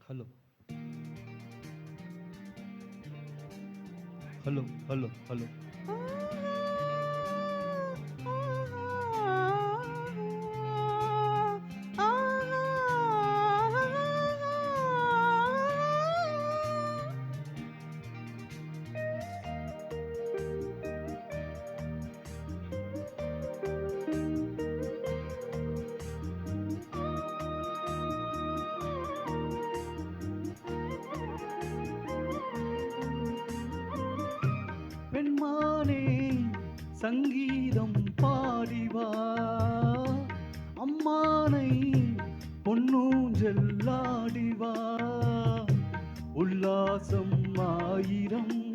Hello hello hello hello சங்கீதம் பாடிவா. அம்மானை பொன்னூஞ்சல்லாடிவா. உல்லாசம் ஆயிரம்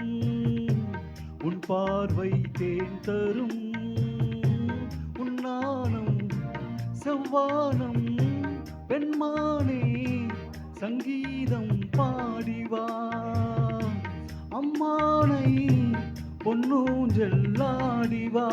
உன் பார்வை தேன் தரும். உன்னானம் செவ்வானம் பெண்மானே சங்கீதம் பாடிவா. அம்மானை பொன்னூஞ்சல்லாடிவா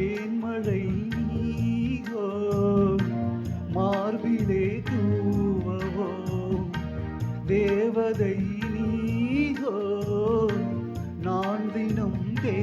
ஏன் மழை மார்பிலே தூவவோ? தேவதை நீகோ நான் தினம் தே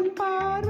உன் பார்வை தேன்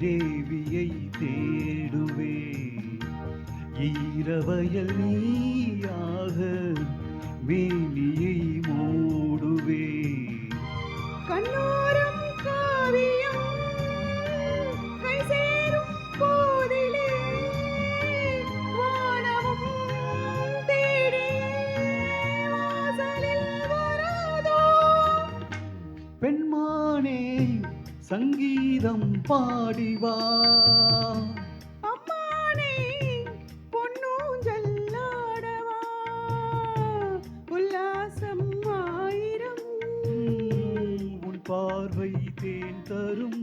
தேவியை தேடுவே. ஈரவயல் நீயாக மேனியை மூடுவே. கண்ணோரம் காவியம் கை சேரும் போதிலே வானமும் தேடியே வாசலில் வராதோ. பெண்மானே சங்கீதம் பாடிவா. அம்மானே பொன்னூஞ்சல்லாடவா உல்லாசம் ஆயிரம். உன் பார்வை தேன் தரும்